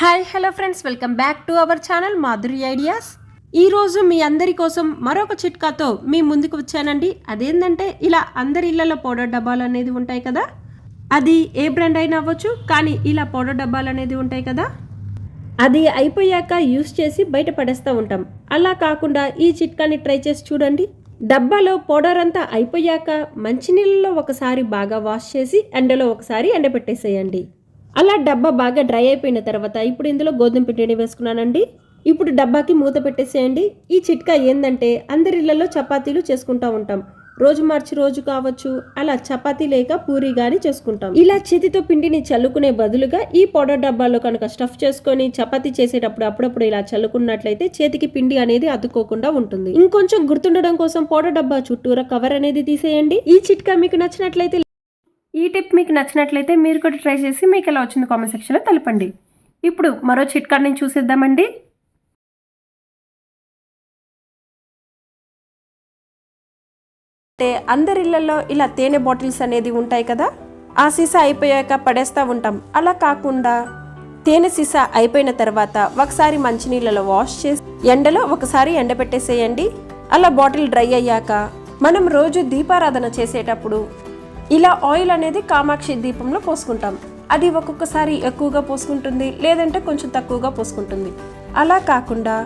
Hi hello friends welcome back to our channel Madhuri ideas ఈరోజు మీ అందరి కోసం మరొక చిట్కాతో మీ ముందుకు వచ్చానండి. అదేంటంటే ఇలా అందరి ఇళ్ళలో పౌడర్ డబ్బాలు అనేది ఉంటాయి కదా? అది ఏ బ్రాండ్ అయినా అవ్వచ్చు కానీ ఇలా పౌడర్ డబ్బాలు అనేది ఉంటాయి కదా? అది అయిపోయాక యూస్ చేసి బయట పడేస్తూ ఉంటాం. అలా కాకుండా ఈ చిట్కాని ట్రై చేసి చూడండి. డబ్బాలో పౌడర్ అంతా అయిపోయాక మంచినీళ్ళలో ఒకసారి బాగా వాష్ చేసి ఎండలో ఒకసారి ఎండబెట్టేసేయండి. అలా డబ్బా బాగా డ్రై అయిపోయిన తర్వాత ఇప్పుడు ఇందులో గోధుమ పిండిని వేసుకున్నానండి. ఇప్పుడు డబ్బాకి మూత పెట్టేసేయండి. ఈ చిట్కా ఏంటంటే అందరి ఇళ్ళలో చపాతీలు చేసుకుంటా ఉంటాం. రోజు మార్చి రోజు కావచ్చు అలా చపాతీ లేక పూరి కానీ చేసుకుంటాం. ఇలా చేతితో పిండిని చల్లుకునే బదులుగా ఈ పౌడర్ డబ్బాలో కనుక స్టఫ్ చేసుకొని చపాతీ చేసేటప్పుడు అప్పుడప్పుడు ఇలా చల్లుకున్నట్లయితే చేతికి పిండి అనేది అతుక్కోకుండా ఉంటుంది. ఇంకొంచెం గుర్తుండడం కోసం పౌడర్ డబ్బా చుట్టూరా కవర్ అనేది తీసేయండి. ఈ చిట్కా మీకు నచ్చినట్లయితే ఈ టిప్ మీకు నచ్చినట్లయితే మీరు కూడా ట్రై చేసి మీకు ఎలా వచ్చింది కామెంట్ సెక్షన్లో తెలపండి. ఇప్పుడు మరో చిట్కా నేను చూసేద్దామండి. అంటే అందరి ఇళ్ళలో ఇలా తేనె బాటిల్స్ అనేది ఉంటాయి కదా? ఆ సీసా అయిపోయాక పడేస్తూ ఉంటాం. అలా కాకుండా తేనె సీసా అయిపోయిన తర్వాత ఒకసారి మంచినీళ్ళలో వాష్ చేసి ఎండలో ఒకసారి ఎండబెట్టేసేయండి. అలా బాటిల్ డ్రై అయ్యాక మనం రోజు దీపారాధన చేసేటప్పుడు ఇలా ఆయిల్ అనేది కామాక్షి దీపంలో పోసుకుంటాం. అది ఒక్కొక్కసారి ఎక్కువగా పోసుకుంటుంది లేదంటే కొంచెం తక్కువగా పోసుకుంటుంది. అలా కాకుండా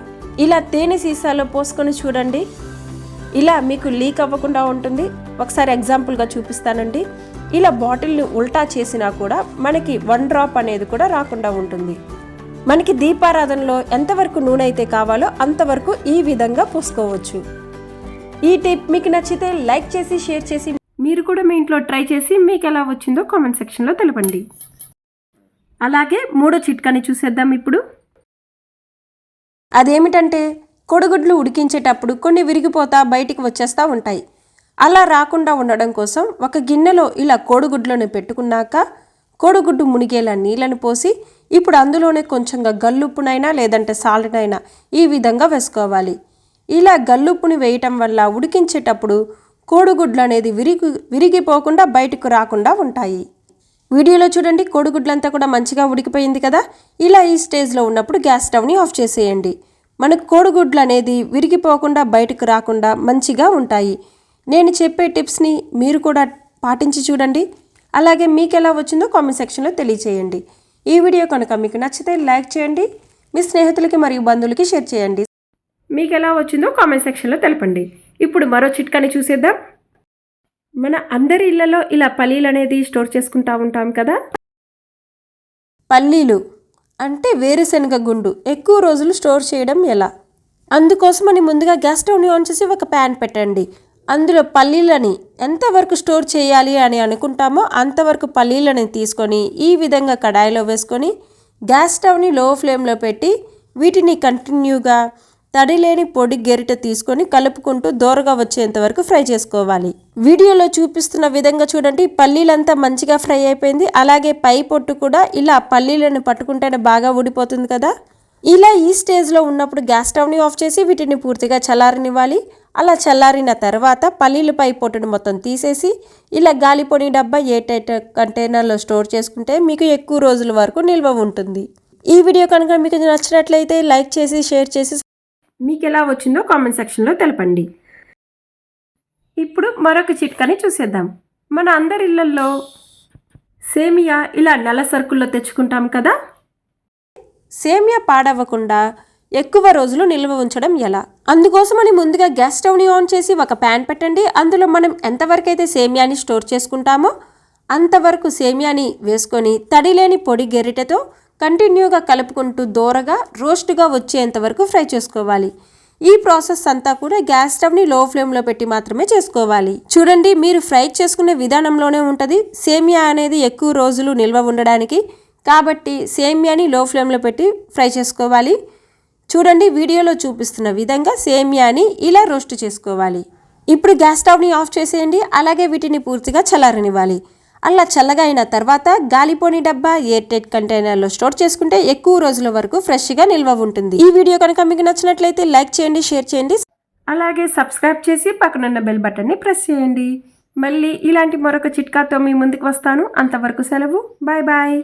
ఇలా తేనె సీసాలో పోసుకొని చూడండి. ఇలా మీకు లీక్ అవ్వకుండా ఉంటుంది. ఒకసారి ఎగ్జాంపుల్గా చూపిస్తానండి. ఇలా బాటిల్ని ఉల్టా చేసినా కూడా మనకి వన్ డ్రాప్ అనేది కూడా రాకుండా ఉంటుంది. మనకి దీపారాధనలో ఎంతవరకు నూనె అయితే కావాలో అంతవరకు ఈ విధంగా పోసుకోవచ్చు. ఈ టిప్ మీకు నచ్చితే లైక్ చేసి షేర్ చేసి మీరు కూడా మీ ఇంట్లో ట్రై చేసి మీకు ఎలా వచ్చిందో కామెంట్ సెక్షన్లో తెలపండి. అలాగే మూడో చిట్కాని చూసేద్దాం ఇప్పుడు. అదేమిటంటే కొడుగుడ్లు ఉడికించేటప్పుడు కొన్ని విరిగిపోతా బయటికి వచ్చేస్తూ ఉంటాయి. అలా రాకుండా ఉండడం కోసం ఒక గిన్నెలో ఇలా కోడిగుడ్లను పెట్టుకున్నాక కోడిగుడ్డు మునిగేలా నీళ్ళని పోసి ఇప్పుడు అందులోనే కొంచెంగా గల్లుప్పునైనా లేదంటే సాల్ట్నైనా ఈ విధంగా వేసుకోవాలి. ఇలా గల్లుప్పుని వేయటం వల్ల ఉడికించేటప్పుడు కోడిగుడ్లు అనేది విరిగి విరిగిపోకుండా బయటకు రాకుండా ఉంటాయి. వీడియోలో చూడండి కోడిగుడ్లంతా కూడా మంచిగా ఉడికిపోయింది కదా? ఇలా ఈ స్టేజ్లో ఉన్నప్పుడు గ్యాస్ స్టవ్ని ఆఫ్ చేసేయండి. మనకు కోడిగుడ్లు అనేది విరిగిపోకుండా బయటకు రాకుండా మంచిగా ఉంటాయి. నేను చెప్పే టిప్స్ని మీరు కూడా పాటించి చూడండి. అలాగే మీకు ఎలా వచ్చిందో కామెంట్ సెక్షన్లో తెలియచేయండి. ఈ వీడియో కనుక మీకు నచ్చితే లైక్ చేయండి. మీ స్నేహితులకి మరియు బంధువులకి షేర్ చేయండి. మీకు ఎలా వచ్చిందో కామెంట్ సెక్షన్లో తెలపండి. ఇప్పుడు మరో చిట్కాని చూసేద్దాం. మన అందరి ఇళ్ళలో ఇలా పల్లీలు అనేది స్టోర్ చేసుకుంటా ఉంటాం కదా? పల్లీలు అంటే వేరుశనగ గుండు. ఎక్కువ రోజులు స్టోర్ చేయడం ఎలా? అందుకోసమని ముందుగా గ్యాస్ స్టవ్ని ఆన్ చేసి ఒక ప్యాన్ పెట్టండి. అందులో పల్లీలని ఎంతవరకు స్టోర్ చేయాలి అని అనుకుంటామో అంతవరకు పల్లీలని తీసుకొని ఈ విధంగా కడాయిలో వేసుకొని గ్యాస్ స్టవ్ని లో ఫ్లేమ్లో పెట్టి వీటిని కంటిన్యూగా తడిలేని పొడి గెరిట తీసుకొని కలుపుకుంటూ దోరగా వచ్చేంత వరకు ఫ్రై చేసుకోవాలి. వీడియోలో చూపిస్తున్న విధంగా చూడండి పల్లీలంతా మంచిగా ఫ్రై అయిపోయింది. అలాగే పై పొట్టు కూడా ఇలా పల్లీలను పట్టుకుంటేనే బాగా ఊడిపోతుంది కదా. ఇలా ఈ స్టేజ్లో ఉన్నప్పుడు గ్యాస్ స్టవ్ని ఆఫ్ చేసి వీటిని పూర్తిగా చల్లారనివ్వాలి. అలా చల్లారిన తర్వాత పల్లీలపై పొట్టును మొత్తం తీసేసి ఇలా గాలిపొడి డబ్బా ఏ కంటైనర్లో స్టోర్ చేసుకుంటే మీకు ఎక్కువ రోజుల వరకు నిల్వ ఉంటుంది. ఈ వీడియో కనుక మీకు నచ్చినట్లయితే లైక్ చేసి షేర్ చేసి మీకు ఎలా వచ్చిందో కామెంట్ సెక్షన్లో తెలపండి. ఇప్పుడు మరొక చిట్కాని చూసేద్దాం. మన అందరి ఇళ్ళల్లో సేమియా ఇలా నెల సరుకుల్లో తెచ్చుకుంటాం కదా? సేమియా పాడవ్వకుండా ఎక్కువ రోజులు నిల్వ ఉంచడం ఎలా? అందుకోసమని ముందుగా గ్యాస్ స్టవ్ని ఆన్ చేసి ఒక ప్యాన్ పెట్టండి. అందులో మనం ఎంతవరకు అయితే సేమియాని స్టోర్ చేసుకుంటామో అంతవరకు సేమియాని వేసుకొని తడిలేని పొడి గెరిటతో కంటిన్యూగా కలుపుకుంటూ దోరగా రోస్ట్గా వచ్చేంత వరకు ఫ్రై చేసుకోవాలి. ఈ ప్రాసెస్ అంతా కూడా గ్యాస్ స్టవ్ని లో ఫ్లేమ్లో పెట్టి మాత్రమే చేసుకోవాలి. చూడండి మీరు ఫ్రై చేసుకునే విధానంలోనే ఉంటుంది. సేమియా అనేది ఎక్కువ రోజులు నిల్వ ఉండడానికి. కాబట్టి సేమియాని లో ఫ్లేమ్లో పెట్టి ఫ్రై చేసుకోవాలి. చూడండి వీడియోలో చూపిస్తున్న విధంగా సేమియాని ఇలా రోస్ట్ చేసుకోవాలి. ఇప్పుడు గ్యాస్ స్టవ్ని ఆఫ్ చేసేయండి. అలాగే వీటిని పూర్తిగా చల్లారనివ్వాలి. అలా చల్లగా అయిన తర్వాత గాలిపోని డబ్బా ఎయిర్ టైట్ కంటైనర్లో స్టోర్ చేసుకుంటే ఎక్కువ రోజుల వరకు ఫ్రెష్గా నిల్వ ఉంటుంది. ఈ వీడియో కనుక మీకు నచ్చినట్లయితే లైక్ చేయండి షేర్ చేయండి. అలాగే సబ్స్క్రైబ్ చేసి పక్కనున్న బెల్ బటన్ని ప్రెస్ చేయండి. మళ్ళీ ఇలాంటి మరొక చిట్కాతో మీ ముందుకు వస్తాను. అంతవరకు సెలవు. Bye bye.